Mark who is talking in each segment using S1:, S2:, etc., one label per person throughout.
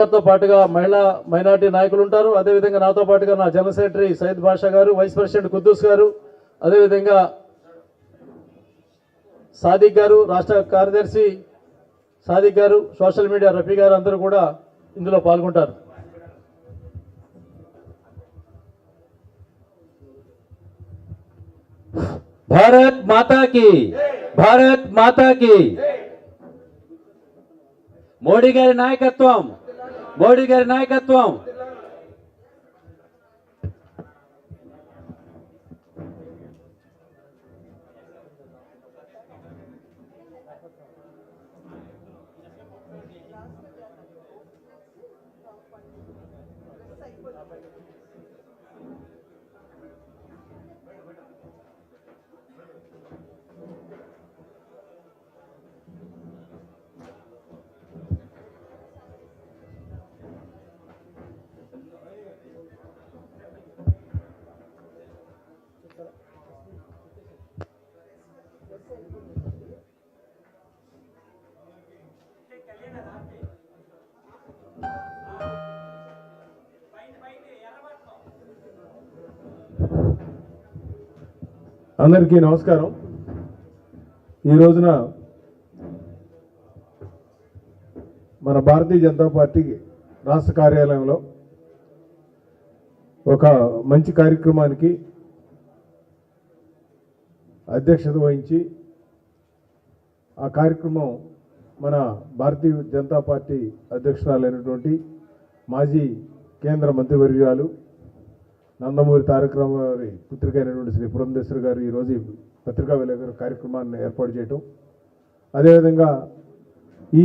S1: తో పాటుగా మహిళా మైనార్టీ నాయకులు ఉంటారు. అదేవిధంగా నాతో పాటుగా నా జనరల్ సెక్రటరీ సయ్యద్ బాషా గారు వైస్ ప్రెసిడెంట్ కుద్దూస్ గారు అదేవిధంగా సాదిక్ గారు రాష్ట్ర కార్యదర్శి సాదిక్ గారు సోషల్ మీడియా రఫీ గారు అందరూ కూడా ఇందులో పాల్గొంటారు.
S2: భారత్ మాతాకి భారత్ మాతాకి. మోడీ గారి నాయకత్వం మోడీ గారి నాయకత్వం.
S3: అందరికీ నమస్కారం. ఈ రోజున మన భారతీయ జనతా పార్టీ రాష్ట్ర కార్యాలయంలో ఒక మంచి కార్యక్రమానికి అధ్యక్షత వహించి ఆ కార్యక్రమం మన భారతీయ జనతా పార్టీ అధ్యక్షురాలైనటువంటి మాజీ కేంద్ర మంత్రివర్యురాలు నందమూరి తారక రామారావు పుత్రిక అయినటువంటి శ్రీ పురంధేశ్వరి గారు ఈరోజు పత్రికా విలేకరు కార్యక్రమాన్ని ఏర్పాటు చేయటం. అదేవిధంగా ఈ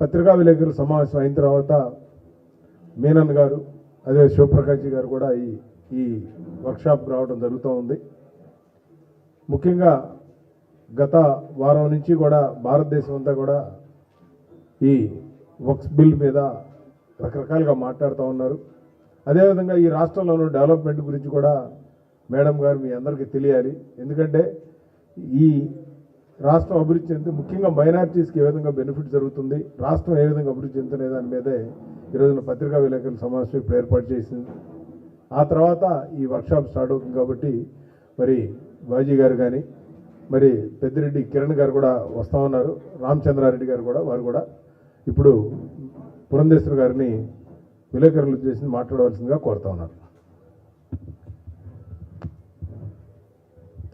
S3: పత్రికా విలేకరుల సమావేశం అయిన తర్వాత మీనన్ గారు అదే శివప్రకాష్ గారు కూడా ఈ ఈ వర్క్షాప్ రావడం జరుగుతూ ఉంది. ముఖ్యంగా గత వారం నుంచి కూడా భారతదేశం అంతా కూడా ఈ వక్స్ బిల్ మీద రకరకాలుగా మాట్లాడుతూ ఉన్నారు. అదేవిధంగా ఈ రాష్ట్రంలోని డెవలప్మెంట్ గురించి కూడా మేడం గారు మీ అందరికీ తెలియాలి. ఎందుకంటే ఈ రాష్ట్రం అభివృద్ధి చెంది ముఖ్యంగా మైనార్టీస్కి ఏ విధంగా బెనిఫిట్ జరుగుతుంది రాష్ట్రం ఏ విధంగా అభివృద్ధి చెందుతునే దాని మీదే ఈరోజున పత్రికా విలేకరుల సమావేశం ఇప్పుడు ఏర్పాటు చేసింది. ఆ తర్వాత ఈ వర్క్షాప్ స్టార్ట్ అవుతుంది కాబట్టి మరి బాజీ గారు కానీ మరి పెద్దిరెడ్డి కిరణ్ గారు కూడా వస్తా ఉన్నారు రామచంద్రారెడ్డి గారు కూడా వారు కూడా ఇప్పుడు పురంధేశ్వర్ గారిని విలేకరులు చేసి మాట్లాడవలసిందిగా కోరుతా ఉన్నారు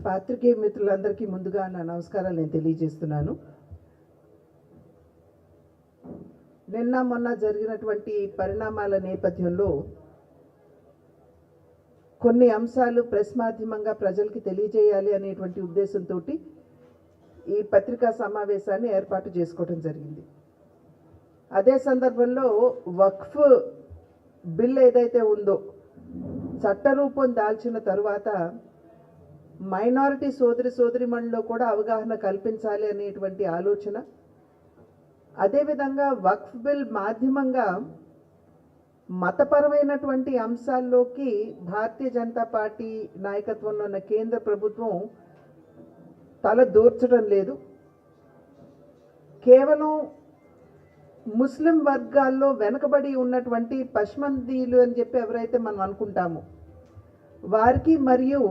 S4: పాత్రికేయ మిత్రులందరికీ ముందుగా నా నమస్కారాలు నేను తెలియజేస్తున్నాను. నిన్న మొన్న జరిగినటువంటి పరిణామాల నేపథ్యంలో కొన్ని అంశాలు ప్రెస్ మాధ్యమంగా ప్రజలకి తెలియజేయాలి అనేటువంటి ఉద్దేశంతో ఈ పత్రికా సమావేశాన్ని ఏర్పాటు చేసుకోవడం జరిగింది. అదే సందర్భంలో వక్ఫ్ బిల్ ఏదైతే ఉందో చట్టరూపం దాల్చిన తరువాత మైనారిటీ సోదరి సోదరిమణిలో కూడా అవగాహన కల్పించాలి అనేటువంటి ఆలోచన. అదేవిధంగా వక్ఫ్ బిల్ మాధ్యమంగా మతపరమైనటువంటి అంశాల్లోకి భారతీయ జనతా పార్టీ నాయకత్వంలో ఉన్న కేంద్ర ప్రభుత్వం తల దూర్చడం లేదు. కేవలం ముస్లిం వర్గాల్లో వెనుకబడి ఉన్నటువంటి పశ్మందీలు అని చెప్పి ఎవరైతే మనం అనుకుంటామో వారికి మరియు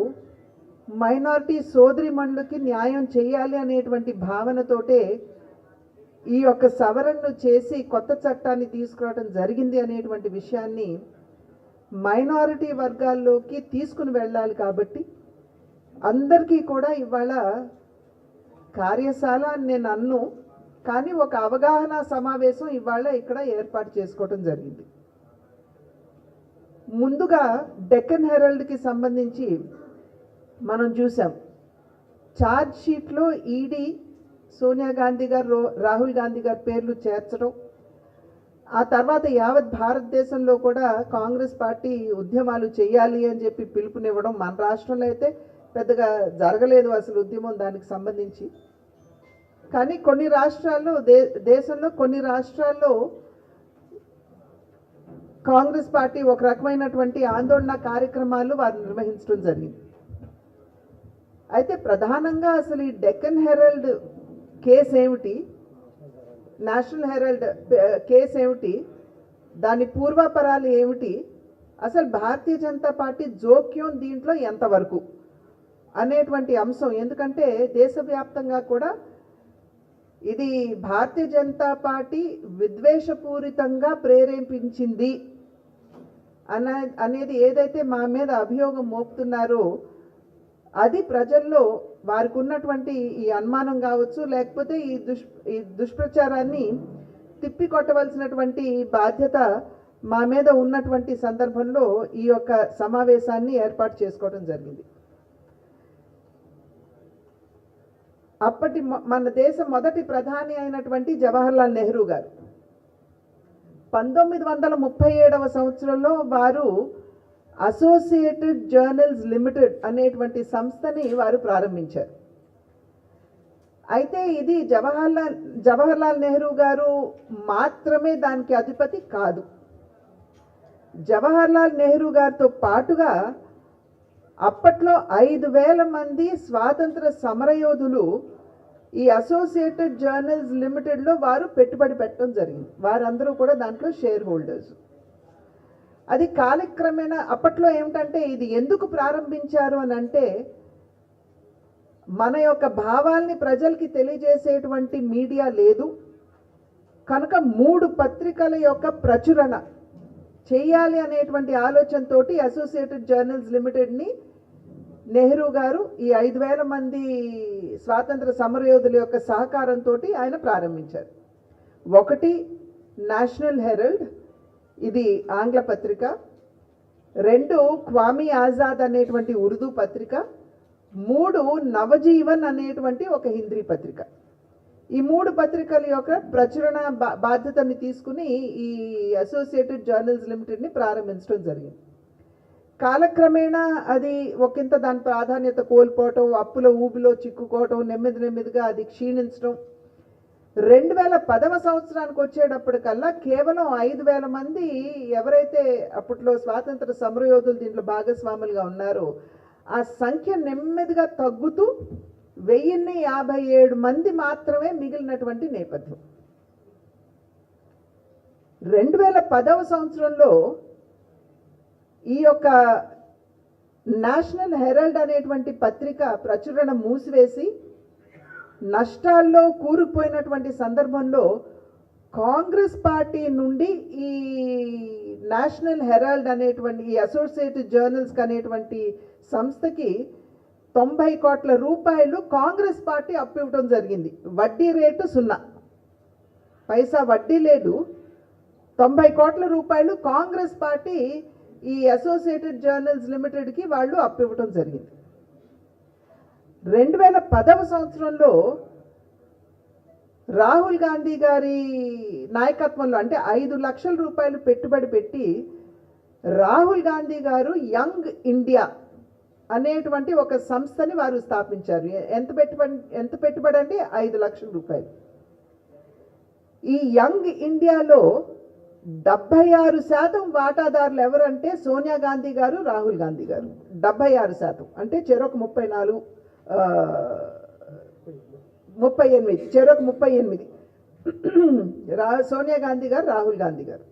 S4: మైనారిటీ సోదరిమణులకి న్యాయం చేయాలి అనేటువంటి భావనతోటే ఈ యొక్క సవరణను చేసి కొత్త చట్టాన్ని తీసుకురావడం జరిగింది అనేటువంటి విషయాన్ని మైనారిటీ వర్గాల్లోకి తీసుకుని వెళ్ళాలి కాబట్టి అందరికీ కూడా ఇవాళ కార్యశాల అని నేను అన్ను. కానీ ఒక అవగాహన సమావేశం ఇవాళ ఇక్కడ ఏర్పాటు చేసుకోవటం జరిగింది. ముందుగా డెక్కన్ హెరాల్డ్కి సంబంధించి మనం చూసాం. ఛార్జ్ షీట్లో ఈడీ సోనియా గాంధీ గారు రో- రాహుల్ గాంధీ గారి పేర్లు చేర్చడం ఆ తర్వాత యావత్ భారతదేశంలో కూడా కాంగ్రెస్ పార్టీ ఉద్యమాలు చేయాలి అని చెప్పి పిలుపునివ్వడం మన రాష్ట్రంలో అయితే పెద్దగా జరగలేదు అసలు ఉద్యమం దానికి సంబంధించి. కానీ కొన్ని రాష్ట్రాల్లో దే దేశంలో కొన్ని రాష్ట్రాల్లో కాంగ్రెస్ పార్టీ ఒక రకమైనటువంటి ఆందోళన కార్యక్రమాలు వారు నిర్వహించడం జరిగింది. అయితే ప్రధానంగా అసలు ఈ డెక్కన్ హెరల్డ్ కేసు ఏమిటి నేషనల్ హెరల్డ్ కేసు ఏమిటి దాని పూర్వాపరాలు ఏమిటి అసలు భారతీయ జనతా పార్టీ జోక్యం దీంట్లో ఎంతవరకు అనేటువంటి అంశం. ఎందుకంటే దేశవ్యాప్తంగా కూడా ఇది భారతీయ జనతా పార్టీ విద్వేషపూరితంగా ప్రేరేపించింది అన అనేది ఏదైతే మా మీద అభియోగం మోపుతున్నారో అది ప్రజల్లో వారికి ఉన్నటువంటి ఈ అనుమానం కావచ్చు లేకపోతే ఈ దుష్ ఈ దుష్ప్రచారాన్ని తిప్పి కొట్టవలసినటువంటి బాధ్యత మా మీద ఉన్నటువంటి సందర్భంలో ఈ యొక్క సమావేశాన్ని ఏర్పాటు చేసుకోవడం జరిగింది. అప్పటి మన దేశ మొదటి ప్రధాని అయినటువంటి జవహర్లాల్ నెహ్రూ గారు. పంతొమ్మిది వందల ముప్పై ఏడవ సంవత్సరంలో వారు అసోసియేటెడ్ జర్నల్స్ లిమిటెడ్ అనేటువంటి సంస్థని వారు ప్రారంభించారు. అయితే ఇది జవహర్లాల్ జవహర్లాల్ నెహ్రూ గారు మాత్రమే దానికి అధిపతి కాదు. జవహర్లాల్ నెహ్రూ గారితో పాటుగా అప్పట్లో ఐదు వేల మంది స్వాతంత్ర సమరయోధులు ఈ అసోసియేటెడ్ జర్నల్స్ లిమిటెడ్లో వారు పెట్టుబడి పెట్టడం జరిగింది. వారందరూ కూడా దాంట్లో షేర్ హోల్డర్స్. అది కాలక్రమేణా అప్పట్లో ఏమిటంటే ఇది ఎందుకు ప్రారంభించారు అని అంటే మన యొక్క భావాల్ని ప్రజలకి తెలియజేసేటువంటి మీడియా లేదు. కనుక మూడు పత్రికల యొక్క ప్రచురణ చేయాలి అనేటువంటి ఆలోచనతోటి అసోసియేటెడ్ జర్నల్స్ లిమిటెడ్ని నెహ్రూ గారు ఈ ఐదు వేల మంది స్వాతంత్ర సమరయోధుల యొక్క సహకారంతో ఆయన ప్రారంభించారు. ఒకటి నేషనల్ హెరల్డ్ ఇది ఆంగ్ల పత్రిక. రెండు క్వామీ ఆజాద్ అనేటువంటి ఉర్దూ పత్రిక. మూడు నవజీవన్ అనేటువంటి ఒక హిందీ పత్రిక. ఈ మూడు పత్రికల యొక్క ప్రచురణ బా- బాధ్యతని తీసుకుని ఈ అసోసియేటెడ్ జర్నల్స్ లిమిటెడ్ని ప్రారంభించడం జరిగింది. కాలక్రమేణా అది ఒకంత దాని ప్రాధాన్యత కోల్పోవటం అప్పుల ఊబిలో చిక్కుకోవటం నెమ్మది నెమ్మదిగా అది క్షీణించడం రెండు వేల పదవ సంవత్సరానికి వచ్చేటప్పటికల్లా కేవలం ఐదు వేల మంది ఎవరైతే అప్పట్లో స్వాతంత్ర సమరయోధులు దీంట్లో భాగస్వాములుగా ఉన్నారో ఆ సంఖ్య నెమ్మదిగా తగ్గుతూ వెయ్యిన్ని యాభై ఏడు మంది మాత్రమే మిగిలినటువంటి నేపథ్యం. రెండు వేల పదవ సంవత్సరంలో ఈ యొక్క నేషనల్ హెరల్డ్ అనేటువంటి పత్రిక ప్రచురణ మూసివేసి నష్టాల్లో కూరుకుపోయినటువంటి సందర్భంలో కాంగ్రెస్ పార్టీ నుండి ఈ నేషనల్ హెరాల్డ్ అనేటువంటి ఈ అసోసియేటెడ్ జర్నల్స్కి అనేటువంటి సంస్థకి తొంభై కోట్ల రూపాయలు కాంగ్రెస్ పార్టీ అప్పు ఇవ్వడం జరిగింది. వడ్డీ రేటు సున్నా. పైసా వడ్డీ లేదు. తొంభై కోట్ల రూపాయలు కాంగ్రెస్ పార్టీ ఈ అసోసియేటెడ్ జర్నల్స్ లిమిటెడ్కి వాళ్ళు అప్పివ్వటం జరిగింది. రెండు వేల పదవ సంవత్సరంలో రాహుల్ గాంధీ గారి నాయకత్వంలో అంటే ఐదు లక్షల రూపాయలు పెట్టుబడి పెట్టి రాహుల్ గాంధీ గారు యంగ్ ఇండియా అనేటువంటి ఒక సంస్థని వారు స్థాపించారు. ఎంత పెట్టుబడి ఎంత పెట్టుబడి అంటే ఐదు లక్షల రూపాయలు. ఈ యంగ్ ఇండియాలో డెబ్బై ఆరు శాతం వాటాదారులు ఎవరంటే సోనియా గాంధీ గారు రాహుల్ గాంధీ గారు. డెబ్బై ఆరు శాతం. అంటే చెరొక ముప్పై నాలుగు ముప్పై ఎనిమిది చెరొక ముప్పై ఎనిమిది. రా సోనియా గాంధీ గారు రాహుల్ గాంధీ గారు.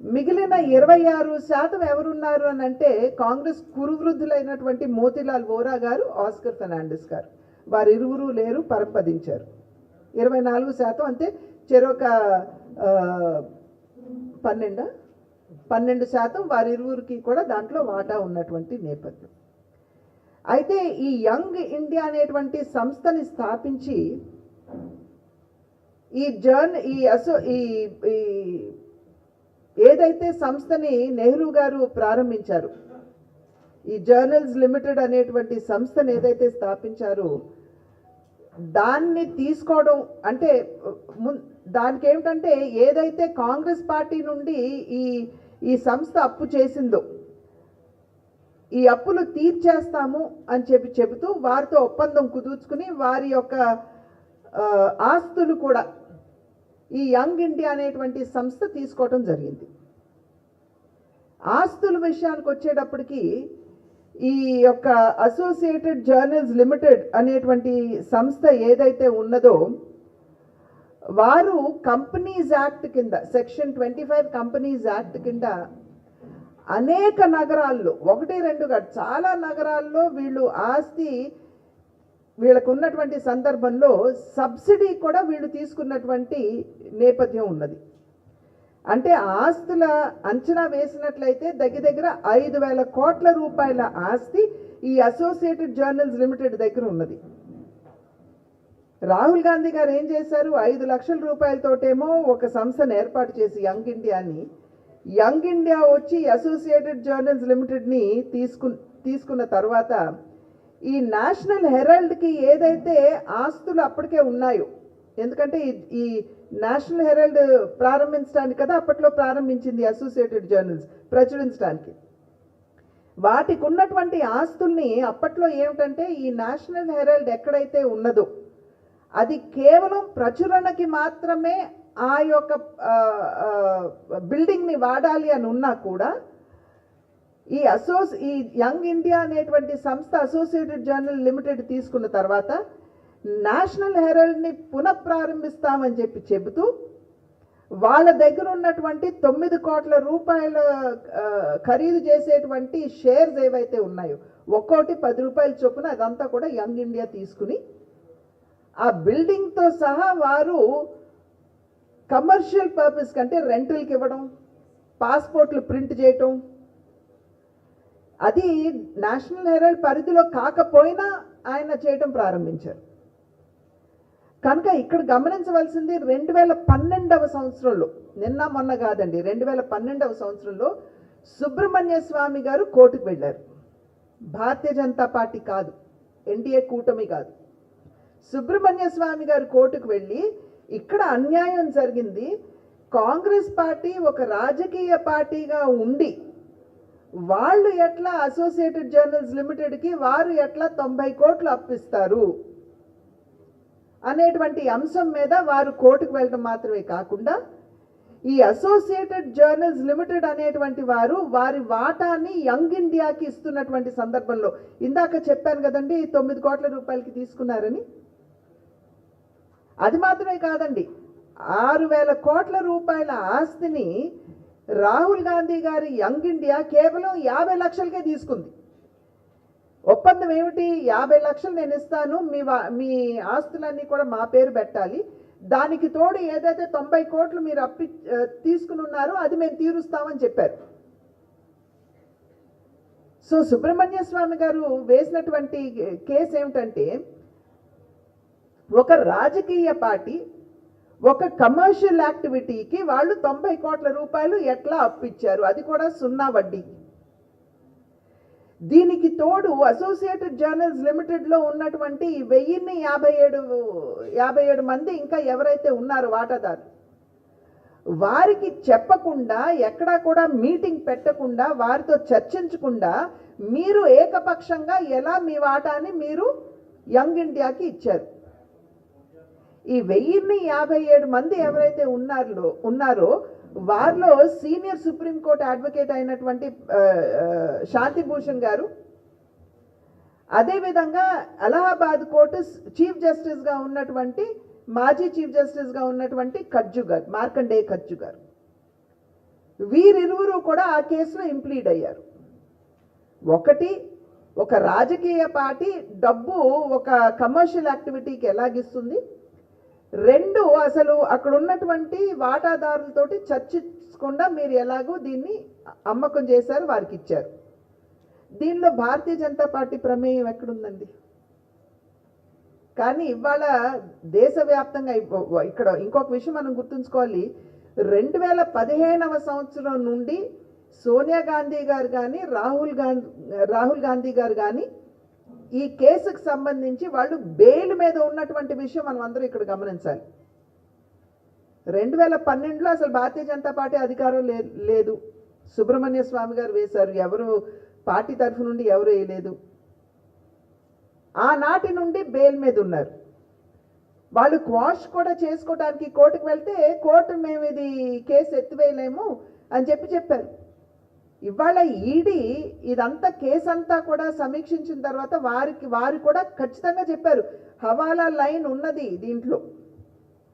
S4: మిగిలిన ఇరవై ఆరు శాతం ఎవరున్నారు అని అంటే కాంగ్రెస్ కురువృద్ధులైనటువంటి మోతిలాల్ వోరా గారు ఆస్కర్ ఫెర్నాండిస్ గారు. వారిరువురు లేరు పరంపదించారు ఇరవై నాలుగు శాతం అంటే చెరొక పన్నెండు? పన్నెండు శాతం వారిరువురికి కూడా దాంట్లో వాటా ఉన్నటువంటి నేపథ్యం. అయితే ఈ యంగ్ ఇండియా అనేటువంటి సంస్థని స్థాపించి ఈ జర్న్ ఈ అసో ఈ ఈ ఏదైతే సంస్థని నెహ్రూ గారు ప్రారంభించారు ఈ జర్నల్స్ లిమిటెడ్ అనేటువంటి సంస్థను ఏదైతే స్థాపించారో దాన్ని తీసుకోవడం అంటే మున్ దానికి ఏమిటంటే ఏదైతే కాంగ్రెస్ పార్టీ నుండి ఈ ఈ సంస్థ అప్పు చేసిందో ఈ అప్పులు తీర్చేస్తాము అని చెప్పి చెబుతూ వారితో ఒప్పందం కుదుర్చుకుని వారి యొక్క ఆస్తులు కూడా ఈ యంగ్ ఇండియా అనేటువంటి సంస్థ తీసుకోవటం జరిగింది. ఆస్తుల విషయానికి వచ్చేటప్పటికి ఈ యొక్క అసోసియేటెడ్ జర్నల్స్ లిమిటెడ్ అనేటువంటి సంస్థ ఏదైతే ఉన్నదో వారు కంపెనీస్ యాక్ట్ కింద section twenty five companies act కింద అనేక నగరాల్లో ఒకటి రెండు కాదు చాలా నగరాల్లో వీళ్ళు ఆస్తి వీళ్ళకు ఉన్నటువంటి సందర్భంలో సబ్సిడీ కూడా వీళ్ళు తీసుకున్నటువంటి నేపథ్యం ఉన్నది. అంటే ఆస్తుల అంచనా వేసినట్లయితే దగ్గర దగ్గర ఐదు వేల కోట్ల రూపాయల ఆస్తి ఈ అసోసియేటెడ్ జర్నల్స్ లిమిటెడ్ దగ్గర ఉన్నది. రాహుల్ గాంధీ గారు ఏం చేశారు? ఐదు లక్షల రూపాయలతోటేమో ఒక సంస్థను ఏర్పాటు చేసి యంగ్ ఇండియాని యంగ్ ఇండియా వచ్చి అసోసియేటెడ్ జర్నల్స్ లిమిటెడ్ని తీసుకు తీసుకున్న తర్వాత ఈ నేషనల్ హెరాల్డ్కి ఏదైతే ఆస్తులు అప్పటికే ఉన్నాయో ఎందుకంటే ఈ- ఈ నేషనల్ హెరాల్డ్ ప్రారంభించడానికి కదా అప్పట్లో ప్రారంభించింది అసోసియేటెడ్ జర్నల్స్ ప్రచురించడానికి. వాటికి ఉన్నటువంటి ఆస్తుల్ని అప్పట్లో ఏమిటంటే ఈ నేషనల్ హెరాల్డ్ ఎక్కడైతే ఉన్నదో అది కేవలం ప్రచురణకి మాత్రమే ఆ యొక్క బిల్డింగ్ని వాడాలి అని ఉన్నా కూడా ఈ అసోస్ ఈ యంగ్ ఇండియా అనేటువంటి సంస్థ అసోసియేటెడ్ జర్నల్ లిమిటెడ్ తీసుకున్న తర్వాత నేషనల్ హెరల్డ్ని పునఃప్రారంభిస్తామని చెప్పి చెబుతూ వాళ్ళ దగ్గర ఉన్నటువంటి తొమ్మిది కోట్ల రూపాయల ఖరీదు చేసేటువంటి షేర్స్ ఏవైతే ఉన్నాయో ఒక్కోటి పది రూపాయల చొప్పున అదంతా కూడా యంగ్ ఇండియా తీసుకుని ఆ బిల్డింగ్తో సహా వారు కమర్షియల్ పర్పస్ కంటే రెంటల్కి ఇవ్వడం పాస్పోర్ట్లు ప్రింట్ చేయటం. అది నేషనల్ హెరాల్డ్ పరిధిలో కాకపోయినా ఆయన చేయటం ప్రారంభించారు. కనుక ఇక్కడ గమనించవలసింది రెండు వేల పన్నెండవ సంవత్సరంలో నిన్న మొన్న కాదండి రెండు వేల పన్నెండవ సంవత్సరంలో సుబ్రహ్మణ్య స్వామి గారు కోర్టుకు వెళ్ళారు. భారతీయ జనతా పార్టీ కాదు ఎన్డీఏ కూటమి కాదు. సుబ్రహ్మణ్య స్వామి గారు కోర్టుకు వెళ్ళి ఇక్కడ అన్యాయం జరిగింది. కాంగ్రెస్ పార్టీ ఒక రాజకీయ పార్టీగా ఉండి వాళ్ళు ఎట్లా అసోసియేటెడ్ జర్నల్స్ లిమిటెడ్కి వారు ఎట్లా తొంభై కోట్లు అప్పిస్తారు అనేటువంటి అంశం మీద వారు కోర్టుకు వెళ్ళడం మాత్రమే కాకుండా ఈ అసోసియేటెడ్ జర్నల్స్ లిమిటెడ్ అనేటువంటి వారు వారి వాటాని యంగ్ ఇండియాకి ఇస్తున్నటువంటి సందర్భంలో ఇందాక చెప్పాను కదండి తొమ్మిది కోట్ల రూపాయలకి తీసుకున్నారని. అది మాత్రమే కాదండి. ఆరు వేల కోట్ల రూపాయల ఆస్తిని రాహుల్ గాంధీ గారి యంగ్ ఇండియా కేవలం యాభై లక్షలకే తీసుకుంది. ఒప్పందం ఏమిటి? యాభై లక్షలు నేను ఇస్తాను మీ మీ ఆస్తులన్నీ కూడా మా పేరు పెట్టాలి. దానికి తోడు ఏదైతే తొంభై కోట్లు మీరు అప్పి తీసుకుని ఉన్నారో అది మేము తీరుస్తామని చెప్పారు. సో సుబ్రహ్మణ్య స్వామి గారు వేసినటువంటి కేసు ఏమిటంటే ఒక రాజకీయ పార్టీ ఒక కమర్షియల్ యాక్టివిటీకి వాళ్ళు తొంభై కోట్ల రూపాయలు ఎట్లా అప్పిచ్చారు? అది కూడా సున్నా వడ్డీ. దీనికి తోడు అసోసియేటెడ్ జర్నల్స్ లిమిటెడ్లో ఉన్నటువంటి వెయ్యిన్ని యాభై ఏడు యాభై ఏడు మంది ఇంకా ఎవరైతే ఉన్నారో వాటాదారు వారికి చెప్పకుండా ఎక్కడా కూడా మీటింగ్ పెట్టకుండా వారితో చర్చించకుండా మీరు ఏకపక్షంగా ఎలా మీ వాటాని మీరు యంగ్ ఇండియాకి ఇచ్చారు? ఈ వెయ్యిన్ని యాభై ఏడు మంది ఎవరైతే ఉన్నారో ఉన్నారో వారిలో సీనియర్ సుప్రీంకోర్టు అడ్వకేట్ అయినటువంటి శాంతిభూషణ్ గారు అదేవిధంగా అలహాబాద్ కోర్టు చీఫ్ జస్టిస్గా ఉన్నటువంటి మాజీ చీఫ్ జస్టిస్గా ఉన్నటువంటి ఖర్జు గారు మార్కండేయ ఖర్జు గారు. వీరిరువురు కూడా ఆ కేసులో ఇంప్లీడ్ అయ్యారు. ఒకటి ఒక రాజకీయ పార్టీ డబ్బు ఒక కమర్షియల్ యాక్టివిటీకి ఎలాగిస్తుంది? రెండు అసలు అక్కడ ఉన్నటువంటి వాటాదారులతోటి చర్చించకుండా మీరు ఎలాగో దీన్ని అమ్మకం చేశారు వారికి ఇచ్చారు దీనిలో భారతీయ జనతా పార్టీ ప్రమేయం ఎక్కడుందండి? కానీ ఇవాళ దేశవ్యాప్తంగా ఇక్కడ ఇంకొక విషయం మనం గుర్తుంచుకోవాలి. రెండు వేల పదిహేనవ సంవత్సరం నుండి సోనియా గాంధీ గారు కానీ రాహుల్ గాంధీ రాహుల్ గాంధీ గారు కానీ ఈ కేసుకు సంబంధించి వాళ్ళు బెయిల్ మీద ఉన్నటువంటి విషయం మనం అందరూ ఇక్కడ గమనించాలి. రెండు వేల పన్నెండులో అసలు భారతీయ జనతా పార్టీ అధికారం లే లేదు. సుబ్రహ్మణ్య స్వామి గారు వేశారు. ఎవరు పార్టీ తరఫు నుండి ఎవరు వేయలేదు. ఆనాటి నుండి బెయిల్ మీద ఉన్నారు. వాళ్ళు క్వాష్ కూడా చేసుకోవడానికి కోర్టుకు వెళ్తే కోర్టు మేము ఇది కేసు ఎత్తివేయలేము అని చెప్పి చెప్పారు. ఇవాళ ఈడీ ఇదంతా కేసు అంతా కూడా సమీక్షించిన తర్వాత వారికి వారు కూడా ఖచ్చితంగా చెప్పారు హవాలా లైన్ ఉన్నది దీంట్లో.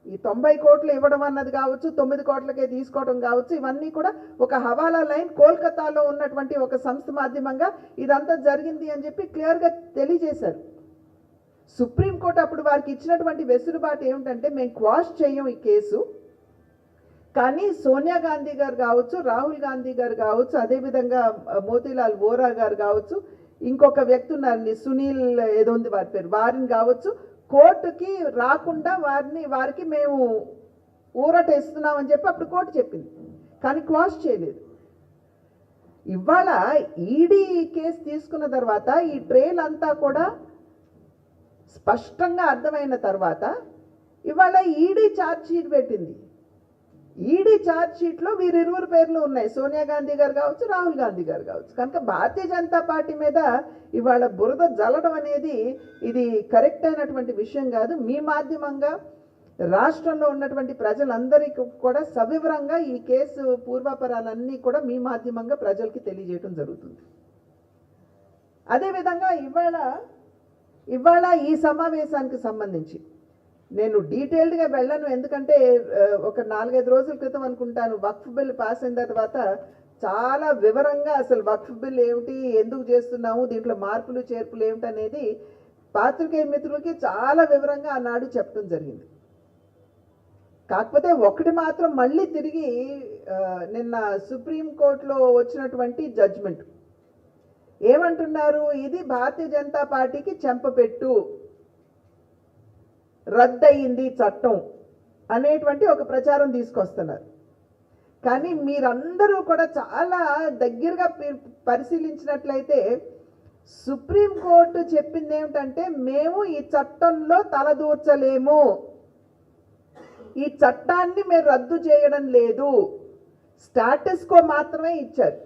S4: ఈ తొంభై కోట్లు ఇవ్వడం అన్నది కావచ్చు తొమ్మిది కోట్లకే తీసుకోవడం కావచ్చు ఇవన్నీ కూడా ఒక హవాలా లైన్ కోల్కతాలో ఉన్నటువంటి ఒక సంస్థ మాధ్యమంగా ఇదంతా జరిగింది అని చెప్పి క్లియర్గా తెలియజేశారు. సుప్రీంకోర్టు అప్పుడు వారికి ఇచ్చినటువంటి వెసులుబాటు ఏమిటంటే మేము క్వాష్ చేయం ఈ కేసు. కానీ సోనియా గాంధీ గారు కావచ్చు రాహుల్ గాంధీ గారు కావచ్చు అదేవిధంగా మోతీలాల్ వోరా గారు కావచ్చు ఇంకొక వ్యక్తి ఉన్నారండి సునీల్ ఏదో ఉంది వారి పేరు వారిని కావచ్చు కోర్టుకి రాకుండా వారిని వారికి మేము ఊరటేస్తున్నామని చెప్పి అప్పుడు కోర్టు చెప్పింది. కానీ క్లాస్ చేయలేదు. ఇవాళ ఈడీ కేసు తీసుకున్న తర్వాత ఈ ట్రైల్ అంతా కూడా స్పష్టంగా అర్థమైన తర్వాత ఇవాళ ఈడీ ఛార్జ్ షీట్ పెట్టింది. ఈడీ ఛార్జ్ షీట్లో వీరిరువురు పేర్లు ఉన్నాయి. సోనియా గాంధీ గారు కావచ్చు రాహుల్ గాంధీ గారు కావచ్చు. కనుక భారతీయ జనతా పార్టీ మీద ఇవాళ బురద జల్లడం అనేది ఇది కరెక్ట్ అయినటువంటి విషయం కాదు. మీ మాధ్యమంగా రాష్ట్రంలో ఉన్నటువంటి ప్రజలందరికీ కూడా సవివరంగా ఈ కేసు పూర్వాపరాలన్నీ కూడా మీ మాధ్యమంగా ప్రజలకి తెలియజేయడం జరుగుతుంది. అదేవిధంగా ఇవాళ ఇవాళ ఈ సమావేశానికి సంబంధించి నేను డీటెయిల్డ్గా వెళ్ళను. ఎందుకంటే ఒక నాలుగైదు రోజుల క్రితం అనుకుంటాను వక్ఫ్ బిల్ పాస్ అయిన తర్వాత చాలా వివరంగా అసలు వక్ఫ్ బిల్ ఏమిటి ఎందుకు చేస్తున్నాము దీంట్లో మార్పులు చేర్పులు ఏమిటి అనేది పాత్రికేయ మిత్రులకి చాలా వివరంగా ఆనాడు చెప్పడం జరిగింది. కాకపోతే ఒకటి మాత్రం మళ్ళీ తిరిగి నిన్న సుప్రీంకోర్టులో వచ్చినటువంటి జడ్జ్మెంట్ ఏమంటున్నారు? ఇది భారతీయ జనతా పార్టీకి చెంపపెట్టు రద్దయింది చట్టం అనేటువంటి ఒక ప్రచారం తీసుకొస్తున్నారు. కానీ మీరందరూ కూడా చాలా దగ్గరగా పరిశీలించినట్లయితే సుప్రీంకోర్టు చెప్పింది ఏమిటంటే మేము ఈ చట్టంలో తలదూర్చలేము ఈ చట్టాన్ని మేము రద్దు చేయడం లేదు. స్టాటస్కో మాత్రమే ఇచ్చారు.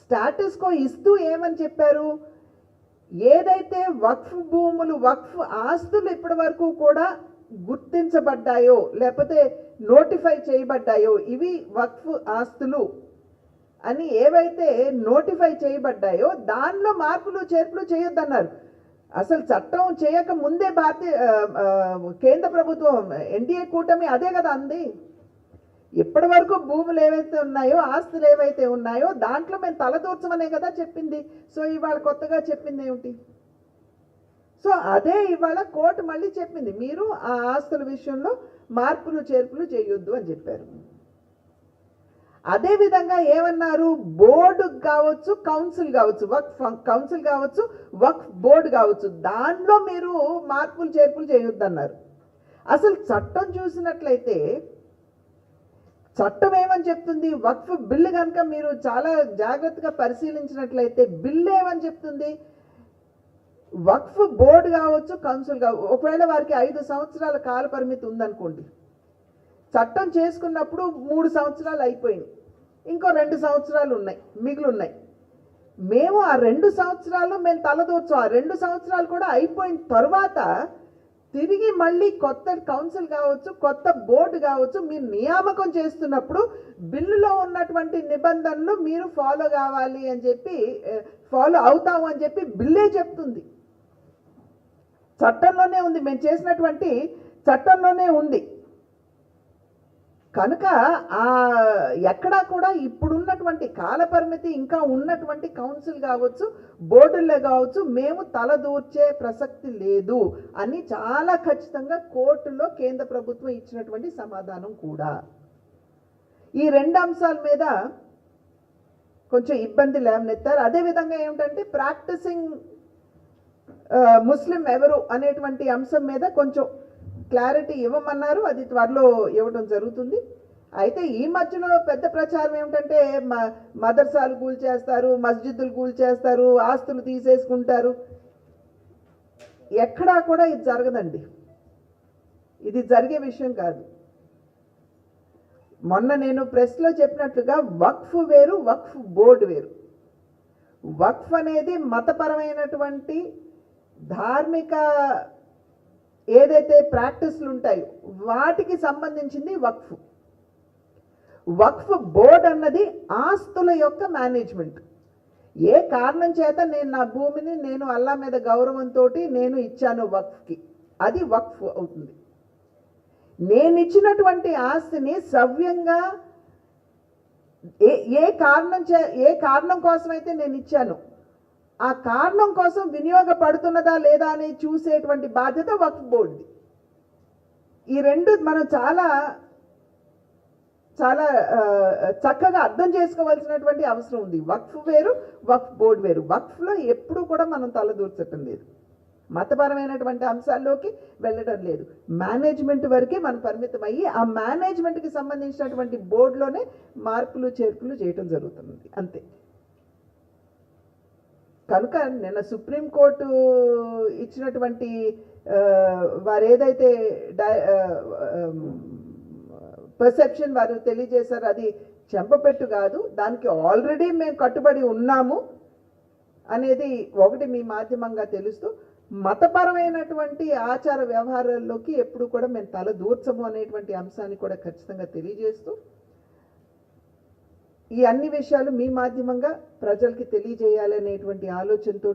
S4: స్టాటస్కో ఇస్తూ ఏమని చెప్పారు? ఏదైతే వక్ఫ్ భూములు వక్ఫ్ ఆస్తులు ఇప్పటి వరకు కూడా గుర్తించబడ్డాయో లేకపోతే నోటిఫై చేయబడ్డాయో ఇవి వక్ఫ్ ఆస్తులు అని ఏవైతే నోటిఫై చేయబడ్డాయో దానిలో మార్పులు చేర్పులు చేయొద్దన్నారు. అసలు చట్టం చేయక ముందే భారతీయ కేంద్ర ప్రభుత్వం ఎన్డీఏ కూటమి అదే కదా అంది. ఇప్పటి వరకు భూములు ఏవైతే ఉన్నాయో ఆస్తులు ఏవైతే ఉన్నాయో దాంట్లో మేము తలదూర్చమనే కదా చెప్పింది. సో ఇవాళ కొత్తగా చెప్పింది ఏమిటి? సో అదే ఇవాళ కోర్టు మళ్ళీ చెప్పింది. మీరు ఆ ఆస్తుల విషయంలో మార్పులు చేర్పులు చేయొద్దు అని చెప్పారు. అదేవిధంగా ఏమన్నారు? బోర్డు కావచ్చు కౌన్సిల్ కావచ్చు వక్ఫ్ కౌన్సిల్ కావచ్చు వక్ఫ్ బోర్డు కావచ్చు. దానిలో మీరు మార్పులు చేర్పులు చేయొద్దన్నారు. అసలు చట్టం చూసినట్లయితే చట్టం ఏమని చెప్తుంది? వక్ఫ్ బిల్లు కనుక మీరు చాలా జాగ్రత్తగా పరిశీలించినట్లయితే బిల్లు ఏమని చెప్తుంది? వక్ఫ్ బోర్డు కావచ్చు కౌన్సిల్ కావచ్చు ఒకవేళ వారికి ఐదు సంవత్సరాల కాల పరిమితి ఉందనుకోండి. చట్టం చేసుకున్నప్పుడు మూడు సంవత్సరాలు అయిపోయింది ఇంకో రెండు సంవత్సరాలు ఉన్నాయి మిగిలి ఉన్నాయి మేము ఆ రెండు సంవత్సరాలు మేము తలదూర్చాం. ఆ రెండు సంవత్సరాలు కూడా అయిపోయిన తర్వాత తిరిగి మళ్ళీ కొత్త కౌన్సిల్ కావచ్చు కొత్త బోర్డు కావచ్చు మీరు నియామకం చేస్తున్నప్పుడు బిల్లులో ఉన్నటువంటి నిబంధనలు మీరు ఫాలో కావాలి అని చెప్పి ఫాలో అవుతాము అని చెప్పి బిల్లే చెప్తుంది. చట్టంలోనే ఉంది. మేము చేసినటువంటి చట్టంలోనే ఉంది. కనుక ఆ ఎక్కడా కూడా ఇప్పుడున్నటువంటి కాలపరిమితి ఇంకా ఉన్నటువంటి కౌన్సిల్ కావచ్చు బోర్డుల్లో కావచ్చు మేము తలదూర్చే ప్రసక్తి లేదు అని చాలా ఖచ్చితంగా కోర్టులో కేంద్ర ప్రభుత్వం ఇచ్చినటువంటి సమాధానం కూడా. ఈ రెండు అంశాల మీద కొంచెం ఇబ్బంది లేవనెత్తారు. అదేవిధంగా ఏమిటంటే ప్రాక్టీసింగ్ ముస్లిం ఎవరు అనేటువంటి అంశం మీద కొంచెం క్లారిటీ ఇవ్వమన్నారు. అది త్వరలో ఇవ్వడం జరుగుతుంది. అయితే ఈ మధ్యలో పెద్ద ప్రచారం ఏమిటంటే మ మదర్సాలు కూల్చేస్తారు మస్జిద్దులు కూల్ చేస్తారు ఆస్తులు తీసేసుకుంటారు. ఎక్కడా కూడా ఇది జరగదండి. ఇది జరిగే విషయం కాదు. మొన్న నేను ప్రెస్లో చెప్పినట్లుగా వక్ఫ్ వేరు వక్ఫ్ బోర్డు వేరు. వక్ఫ్ అనేది మతపరమైనటువంటి ధార్మిక ఏదైతే ప్రాక్టీస్లు ఉంటాయో వాటికి సంబంధించింది వక్ఫ్. వక్ఫ్ బోర్డ్ అన్నది ఆస్తుల యొక్క మేనేజ్మెంట్. ఏ కారణం చేత నేను నా భూమిని నేను అల్లా మీద గౌరవంతో నేను ఇచ్చాను వక్ఫ్కి అది వక్ఫ్ అవుతుంది. నేను ఇచ్చినటువంటి ఆస్తిని సవ్యంగా ఏ ఏ కారణం చే ఏ కారణం కోసం అయితే నేను ఇచ్చాను ఆ కారణం కోసం వినియోగపడుతున్నదా లేదా అని చూసేటువంటి బాధ్యత వక్ఫ్ బోర్డుది. ఈ రెండు మనం చాలా చాలా చక్కగా అర్థం చేసుకోవాల్సినటువంటి అవసరం ఉంది. వక్ఫ్ వేరు వక్ఫ్ బోర్డు వేరు. వక్ఫ్లో ఎప్పుడు కూడా మనం తలదూర్చటం లేదు. మతపరమైనటువంటి అంశాల్లోకి వెళ్ళడం లేదు. మేనేజ్మెంట్ వరకే మనం పరిమితం అయ్యి ఆ మేనేజ్మెంట్కి సంబంధించినటువంటి బోర్డులోనే మార్పులు చేర్పులు చేయటం జరుగుతుంది. అంతే. కనుక నిన్న సుప్రీంకోర్టు ఇచ్చినటువంటి వారు ఏదైతే పర్సెప్షన్ వారు తెలియజేశారు అది చెంపపెట్టు కాదు దానికి ఆల్రెడీ మేము కట్టుబడి ఉన్నాము అనేది ఒకటి మీ మాధ్యమంగా తెలుస్తూ మతపరమైనటువంటి ఆచార వ్యవహారాల్లోకి ఎప్పుడు కూడా మేము తల దూర్చము అనేటువంటి అంశాన్ని కూడా ఖచ్చితంగా తెలియజేస్తూ ఈ అన్ని విషయాలు మీ మాధ్యమంగా ప్రజలకి తెలియజేయాలనేటువంటి ఆలోచనతో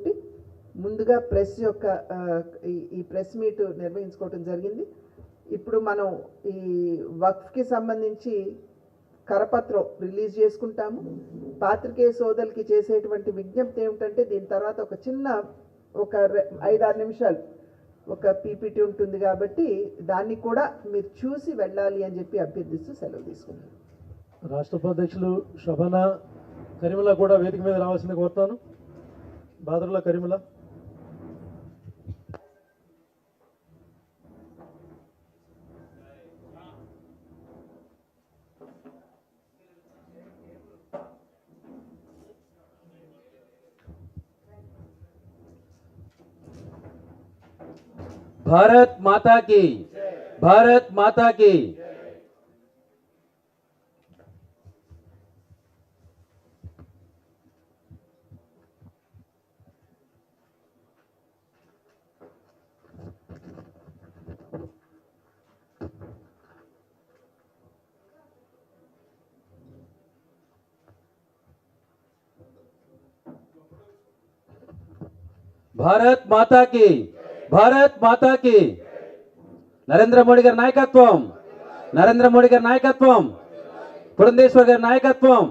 S4: ముందుగా ప్రెస్ యొక్క ఈ- ఈ ప్రెస్ మీట్ నిర్వహించుకోవటం జరిగింది. ఇప్పుడు మనం ఈ వక్ఫ్కి సంబంధించి కరపత్రం రిలీజ్ చేసుకుంటాము. పాత్రికేయ సోదరులకి చేసేటువంటి విజ్ఞప్తి ఏమిటంటే దీని తర్వాత ఒక చిన్న ఒక రె- ఐదారు నిమిషాలు ఒక పీపీటీ ఉంటుంది కాబట్టి దాన్ని కూడా మీరు చూసి వెళ్ళాలి అని చెప్పి అభ్యర్థిస్తూ సెలవు తీసుకున్నాను.
S1: రాష్ట్ర ఉపాధ్యక్షులు శోభన కరిమల కూడా వేదిక మీద రావాల్సింది కోరుతాను. బాదరుల కరిమల
S2: భారత్ మాతాకి భారత్ మాతాకి. భారత్ మాతాకి భారత్ మాతాకి. నరేంద్ర మోడీ గారి నాయకత్వం నరేంద్ర మోడీ గారి నాయకత్వం పురంధేశ్వర్ గారి నాయకత్వం.